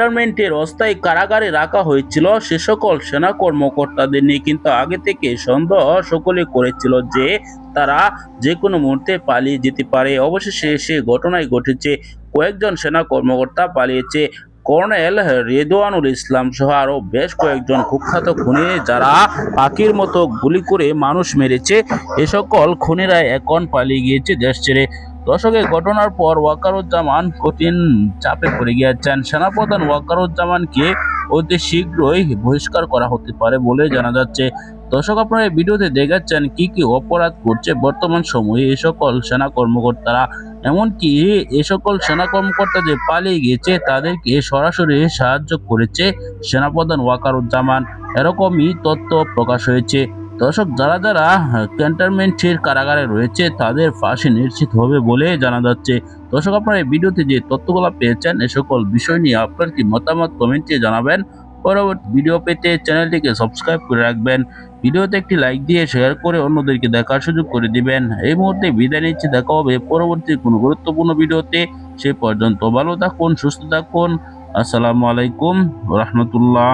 ক্যান্টনমেন্টের অস্থায়ী কারাগারে রাখা হয়েছিল। সে সকল সেনা কর্মকর্তাদের নিয়ে কিন্তু আগে থেকে সন্দেহ সকলে করেছিল যে তারা যে কোনো মুহূর্তে পালিয়ে যেতে পারে। অবশেষে সে ঘটনায় ঘটেছে। কয়েকজন সেনা কর্মকর্তা পালিয়েছে। কর্নেল রেদওয়ানুল ইসলাম সহ আরও বেশ কয়েকজন কুখ্যাত খুনি যারা পাখির মতো গুলি করে মানুষ মেরেছে। এ সকল খুনিরা এখন পালিয়ে গিয়েছে দেশ ছেড়ে। দশকের ঘটনার পর ওয়াকারুজ্জামান কঠিন চাপে পড়ে গিয়েছেন। সেনাপ্রধান ওয়াকারুজ্জামানকে অতি শীঘ্রই বহিষ্কার করা হতে পারে বলে জানা যাচ্ছে। দর্শক, আপনারা ভিডিওতে দেখাচ্ছেন কি কি অপরাধ করছে বর্তমান সময়ে এই সকল সেনা কর্মকর্তারা। এমনকি এ সকল সেনা কর্মকর্তা যে পালিয়ে গিয়েছে, তাদেরকে সরাসরি সাহায্য করেছে সেনাপ্রধান ওয়াকারুজ্জামান। এরকমই তথ্য প্রকাশ হয়েছে। দর্শক, যারা যারা ক্যান্টনমেন্টের কারাগারে রয়েছে, তাদের ফাঁসি নিশ্চিত হবে বলে জানা যাচ্ছে। দর্শক, আপনারা এই ভিডিওতে যে তথ্যগুলো পেয়েছেন, এ সকল বিষয় নিয়ে আপনার কি মতামত কমেন্টে জানাবেন। পরবর্তী ভিডিও পেতে চ্যানেলটিকে সাবস্ক্রাইব করে রাখবেন। ভিডিওতে একটি লাইক দিয়ে শেয়ার করে অন্যদেরকে দেখার সুযোগ করে দিবেন। এই মুহূর্তে বিদায় নিচ্ছে। দেখা হবে পরবর্তী কোনো গুরুত্বপূর্ণ ভিডিওতে। সে পর্যন্ত ভালো থাকুন, সুস্থ থাকুন। আসসালামু আলাইকুম রহমতুল্লাহ।